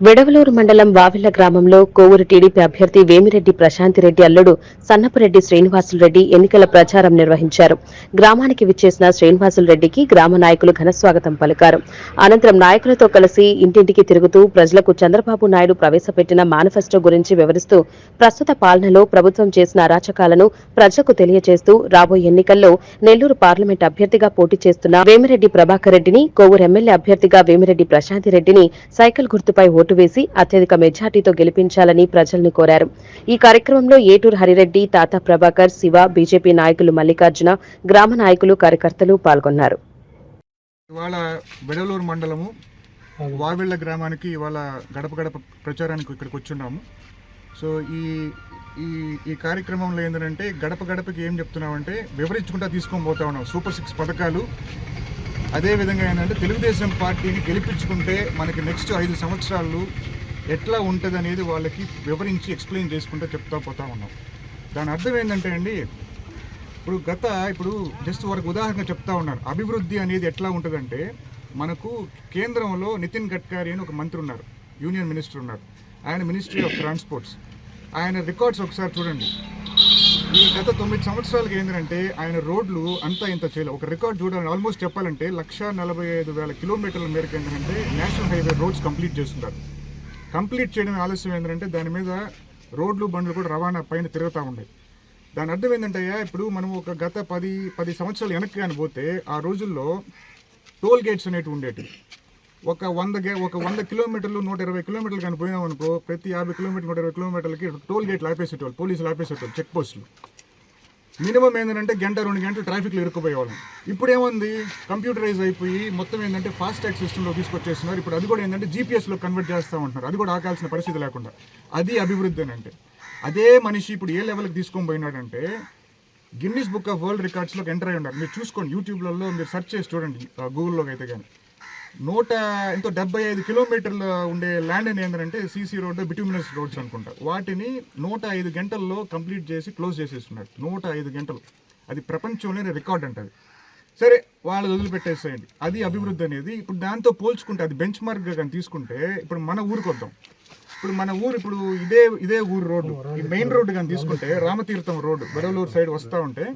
విడవలూరు మండలం వావిళ్ళ గ్రామంలో కోవూరు టీడీపీ అభ్యర్థి వేమిరెడ్డి ప్రశాంతిరెడ్డి అల్లుడు సన్నపరెడ్డి శ్రీనివాసులరెడ్డి ఎన్నికల ప్రచారం నిర్వహించారు. గ్రామానికి విచ్చేసిన శ్రీనివాసులరెడ్డికి గ్రామ నాయకులు ఘనస్వాగతం పలికారు. అనంతరం నాయకులతో కలిసి ఇంటింటికి తిరుగుతూ ప్రజలకు చంద్రబాబు నాయుడు ప్రవేశపెట్టిన మేనిఫెస్టో గురించి వివరిస్తూ ప్రస్తుత పాలనలో ప్రభుత్వం చేసిన అరాచకాలను ప్రజలకు తెలియజేస్తూ రాబోయే ఎన్నికల్లో నెల్లూరు పార్లమెంట్ అభ్యర్థిగా పోటీ చేస్తున్న వేమిరెడ్డి ప్రభాకర్ రెడ్డిని కోవూరు ఎమ్మెల్యే అభ్యర్థిగా వేమిరెడ్డి ప్రశాంతిరెడ్డిని సైకిల్ గుర్తుపై ఓటు వేసి అత్యధిక మెజార్టీతో గెలిపించాలని ప్రజల్ని కోరారు. ఈ కార్యక్రమంలో ఏటూరు హరిరెడ్డి తాత ప్రభాకర్ శివ బీజేపీ నాయకులు మల్లికార్జున గ్రామ నాయకులు కార్యకర్తలు పాల్గొన్నారు. ఇవాళ బెడలూరు మండలము వావిళ్ళ గ్రామానికి ఇవాళ గడప గడప ప్రచారానికి ఇక్కడికి వచ్చున్నాము. సో ఈ ఈ ఈ కార్యక్రమంలో ఏంటంటే గడప గడపకి ఏం చెప్తున్నామంటే వివరించుకుంటా తీసుకొని పోతా ఉన్నాం. సూపర్ సిక్స్ పథకాలు అదేవిధంగా ఏంటంటే తెలుగుదేశం పార్టీని గెలిపించుకుంటే మనకి నెక్స్ట్ ఐదు సంవత్సరాలు ఎట్లా ఉంటుంది అనేది వాళ్ళకి వివరించి ఎక్స్ప్లెయిన్ చేసుకుంటూ చెప్తా పోతా ఉన్నాం. దాని అర్థం ఏంటంటే అండి ఇప్పుడు గత ఇప్పుడు జస్ట్ వారికి ఉదాహరణ చెప్తా ఉన్నారు అభివృద్ధి అనేది ఎట్లా ఉంటుందంటే మనకు కేంద్రంలో నితిన్ గడ్కరీ అని ఒక మంత్రి ఉన్నారు యూనియన్ మినిస్టర్ ఉన్నారు. ఆయన మినిస్ట్రీ ఆఫ్ ట్రాన్స్పోర్ట్స్. ఆయన రికార్డ్స్ ఒకసారి చూడండి. ఈ గత తొమ్మిది సంవత్సరాలకి ఏంటంటే ఆయన రోడ్లు అంతా ఇంత చేయలేదు ఒక రికార్డ్ చూడాలని ఆల్మోస్ట్ చెప్పాలంటే లక్ష నలభై ఐదు వేల కిలోమీటర్ల మేరకు ఏంటంటే నేషనల్ హైవే రోడ్స్ కంప్లీట్ చేస్తున్నారు. కంప్లీట్ చేయడం ఆలస్యం ఏంటంటే దాని మీద రోడ్లు బండ్లు కూడా రవాణా పైన తిరుగుతూ ఉండేవి దాని అర్థం ఏంటంటే ఇప్పుడు మనం ఒక గత పది పది సంవత్సరాలు వెనక్కి కానీ పోతే ఆ రోజుల్లో టోల్ గేట్స్ అనేటివి ఉండేటివి. ఒక వంద గే ఒక వంద కిలోమీటర్లు నూట ఇరవై కిలోమీటర్లు కానీ పోయినామనుకో ప్రతి యాభై కిలోమీటర్ నూట ఇరవై కిలోమీటర్లకి టోల్ గేట్లు ఆపేసేటోళ్ళు పోలీసులు ఆపేసేటోళ్ళు చెక్ పోస్టులు. మినిమం ఏంటంటే గంట రెండు గంటలు ట్రాఫిక్లో ఇరుక్కుపోయేవాళ్ళం. ఇప్పుడు ఏముంది కంప్యూటరైజ్ అయిపోయి మొత్తం ఏంటంటే ఫాస్ట్ ట్యాగ్ సిస్టంలో తీసుకొచ్చేస్తున్నారు. ఇప్పుడు అది కూడా ఏంటంటే జీపీఎస్లో కన్వర్ట్ చేస్తూ ఉంటున్నారు. అది కూడా ఆకాల్సిన పరిస్థితి లేకుండా. అది అభివృద్ధి అని అంటే. అదే మనిషి ఇప్పుడు ఏ లెవెల్కి తీసుకొని పోయినాడంటే గిన్నీస్ బుక్ ఆఫ్ వరల్డ్ రికార్డ్స్లోకి ఎంటర్ అయి ఉన్నారు. మీరు చూసుకోండి యూట్యూబ్లలో మీరు సెర్చ్ చేసి చూడండి గూగుల్లోకి అయితే కానీ నూట ఎంతో డెబ్బై ఐదు కిలోమీటర్ల ఉండే ల్యాండ్ అని ఏంటంటే సీసీ రోడ్డు బిట్యూమినస్ రోడ్స్ అనుకుంటా. వాటిని నూట ఐదు గంటల్లో కంప్లీట్ చేసి క్లోజ్ చేసేస్తున్నారు. నూట ఐదు గంటలు. అది ప్రపంచంలోనే రికార్డ్ అంటది సరే వాళ్ళు వదిలిపెట్టేసేయండి. అది అభివృద్ధి అనేది. ఇప్పుడు దాంతో పోల్చుకుంటే అది బెంచ్ మార్క్గా కానీ తీసుకుంటే ఇప్పుడు మన ఊరికి వద్దాం. ఇప్పుడు మన ఊరు ఇప్పుడు ఇదే ఇదే ఊరు రోడ్డు. ఈ మెయిన్ రోడ్డు కానీ తీసుకుంటే రామతీర్థం రోడ్డు బెరవలూరు సైడ్ వస్తూ ఉంటే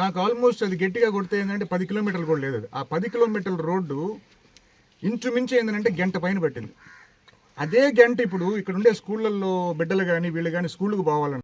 నాకు ఆల్మోస్ట్ అది గట్టిగా కొడితే ఏంటంటే పది కిలోమీటర్లు కూడా లేదు ఆ పది కిలోమీటర్ల రోడ్డు ఇంచుమించు ఏంటంటే గంట పైన పట్టింది. అదే గంట ఇప్పుడు ఇక్కడ ఉండే స్కూళ్ళల్లో బిడ్డలు కానీ వీళ్ళు కానీ స్కూళ్ళకు పోవాలని